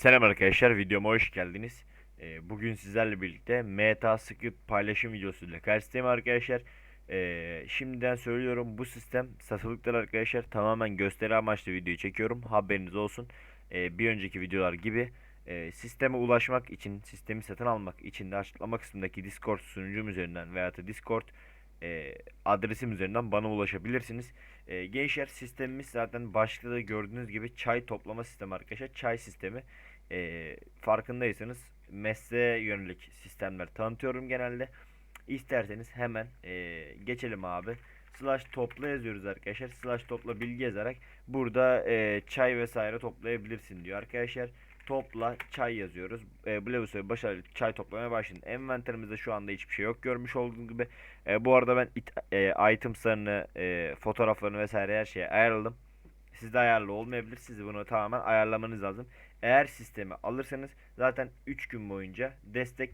Selam arkadaşlar, videoma hoş geldiniz. Ee, bugün sizlerle birlikte Meta Script paylaşım videosuyla karşınızdayım arkadaşlar. Ee, şimdiden söylüyorum bu sistem satılıktır arkadaşlar. Tamamen gösteri amaçlı videoyu çekiyorum. Haberiniz olsun. Ee, bir önceki videolar gibi e, sisteme ulaşmak için, sistemi satın almak için de açıklama kısmındaki Discord sunucum üzerinden veya da Discord e, adresim üzerinden bana ulaşabilirsiniz. E, gençler sistemimiz zaten başlıkta da gördüğünüz gibi çay toplama sistemi arkadaşlar. Çay sistemi. E, farkındaysanız mesleğe yönelik sistemler tanıtıyorum genelde. İsterseniz hemen e, geçelim abi. Slash topla yazıyoruz arkadaşlar. Slash topla bilgi yazarak burada e, çay vesaire toplayabilirsin diyor arkadaşlar. Topla çay yazıyoruz. E, Blevus'a başarılı çay toplamaya başlayın. Envanterimizde şu anda hiçbir şey yok. Görmüş olduğunuz gibi. E, bu arada ben it, e, itemslarını, e, fotoğraflarını vesaire her şeye ayarladım. Sizde ayarlı olmayabilir. Siz bunu tamamen ayarlamanız lazım. Eğer sistemi alırsanız zaten 3 gün boyunca destek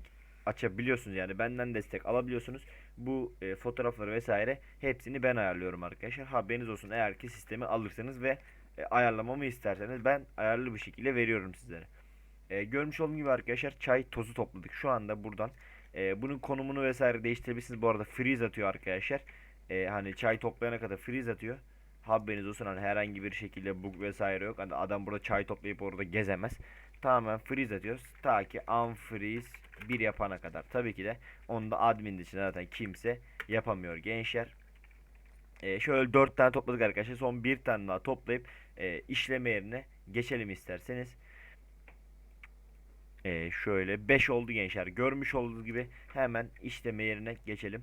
açabiliyorsunuz. Yani benden destek alabiliyorsunuz. Bu e, fotoğrafları vesaire hepsini ben ayarlıyorum arkadaşlar. Haberiniz olsun eğer ki sistemi alırsanız ve e, ayarlamamı isterseniz ben ayarlı bir şekilde veriyorum sizlere. E, görmüş olduğunuz gibi arkadaşlar çay tozu topladık. Şu anda buradan e, bunun konumunu vesaire değiştirebilirsiniz. Bu arada freeze atıyor arkadaşlar. E, hani çay toplayana kadar freeze atıyor. Haberiniz olsun hani herhangi bir şekilde bug vesaire yok. Hani adam burada çay toplayıp orada gezemez. Tamamen freeze atıyoruz. Ta ki unfreeze bir yapana kadar. Tabii ki de onu da admin dışında zaten kimse yapamıyor gençler. E, şöyle 4 tane topladık arkadaşlar. Son bir tane daha toplayıp e, işleme yerine geçelim isterseniz. E, şöyle 5 oldu gençler. Görmüş olduğunuz gibi hemen işleme yerine geçelim.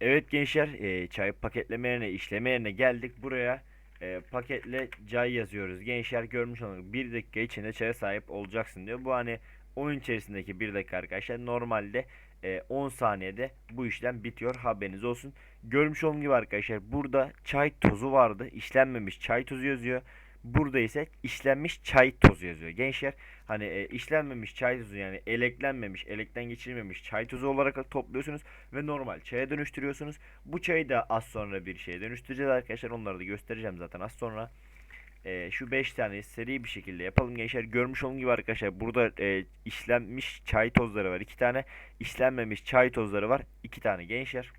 Evet gençler e, çay paketleme yerine işleme yerine geldik. Buraya e, paketle çay yazıyoruz. Gençler görmüş olduğunuz bir dakika içinde çaya sahip olacaksın diyor. Bu hani oyun içerisindeki bir dakika arkadaşlar. Normalde e, 10 saniyede bu işlem bitiyor. Haberiniz olsun. Görmüş olduğunuz gibi arkadaşlar burada çay tozu vardı. İşlenmemiş çay tozu yazıyor. Burada ise işlenmiş çay tozu yazıyor. Gençler hani e, işlenmemiş çay tozu yani eleklenmemiş, elekten geçirilmemiş çay tozu olarak topluyorsunuz ve normal çaya dönüştürüyorsunuz. Bu çayı da az sonra bir şeye dönüştüreceğiz arkadaşlar. Onları da göstereceğim zaten az sonra. E, şu 5 tane seri bir şekilde yapalım gençler. Görmüş olduğunuz gibi arkadaşlar burada e, işlenmiş çay tozları var. 2 tane işlenmemiş çay tozları var. 2 tane gençler.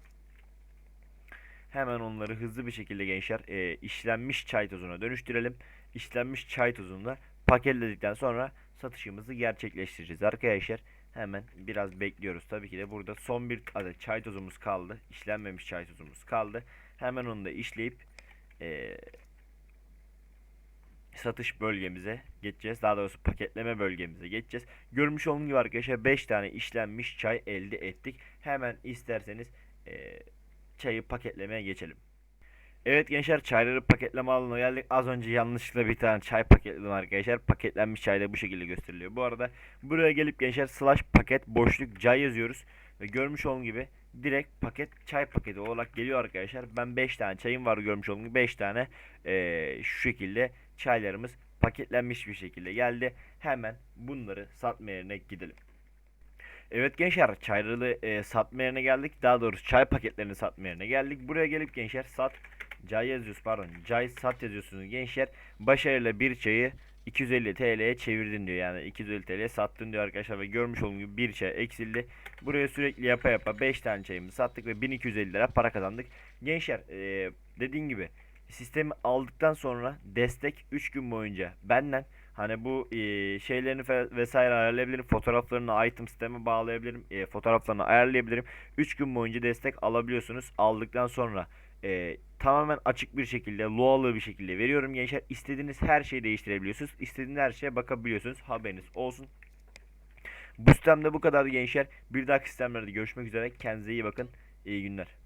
Hemen onları hızlı bir şekilde gençler e, işlenmiş çay tozuna dönüştürelim. İşlenmiş çay tozunu da paketledikten sonra satışımızı gerçekleştireceğiz arkadaşlar. Hemen biraz bekliyoruz. Tabii ki de burada son bir adet çay tozumuz kaldı. İşlenmemiş çay tozumuz kaldı. Hemen onu da işleyip e, satış bölgemize geçeceğiz. Daha doğrusu paketleme bölgemize geçeceğiz. Görmüş olduğunuz gibi arkadaşlar 5 tane işlenmiş çay elde ettik. Hemen isterseniz e, çayı paketlemeye geçelim. Evet gençler çayları paketleme alanına geldik. Az önce yanlışlıkla bir tane çay paketledim arkadaşlar. Paketlenmiş çay da bu şekilde gösteriliyor. Bu arada buraya gelip gençler slash paket boşluk çay yazıyoruz. Ve görmüş olduğunuz gibi direkt paket çay paketi olarak geliyor arkadaşlar. Ben 5 tane çayım var görmüş olduğunuz gibi 5 tane eee, şu şekilde çaylarımız paketlenmiş bir şekilde geldi. Hemen bunları satma yerine gidelim. Evet gençler çayları e, satma yerine geldik. Daha doğrusu çay paketlerini satma yerine geldik. Buraya gelip gençler sat Cay yazıyoruz pardon. Cay sat yazıyorsunuz gençler. Başarıyla bir çayı 250 TL'ye çevirdin diyor. Yani 250 TL'ye sattın diyor arkadaşlar ve görmüş olduğunuz gibi bir çay eksildi. Buraya sürekli yapa yapa 5 tane çayımızı sattık ve 1250 lira para kazandık. Gençler e, dediğim gibi sistemi aldıktan sonra destek 3 gün boyunca benden Hani bu e, şeylerini vesaire ayarlayabilirim. Fotoğraflarını item sisteme bağlayabilirim. E, fotoğraflarını ayarlayabilirim. 3 gün boyunca destek alabiliyorsunuz. Aldıktan sonra e, tamamen açık bir şekilde, loalı bir şekilde veriyorum gençler. İstediğiniz her şeyi değiştirebiliyorsunuz. İstediğiniz her şeye bakabiliyorsunuz. Haberiniz olsun. Bu sistemde bu kadar gençler. Bir dahaki sistemlerde görüşmek üzere. Kendinize iyi bakın. İyi günler.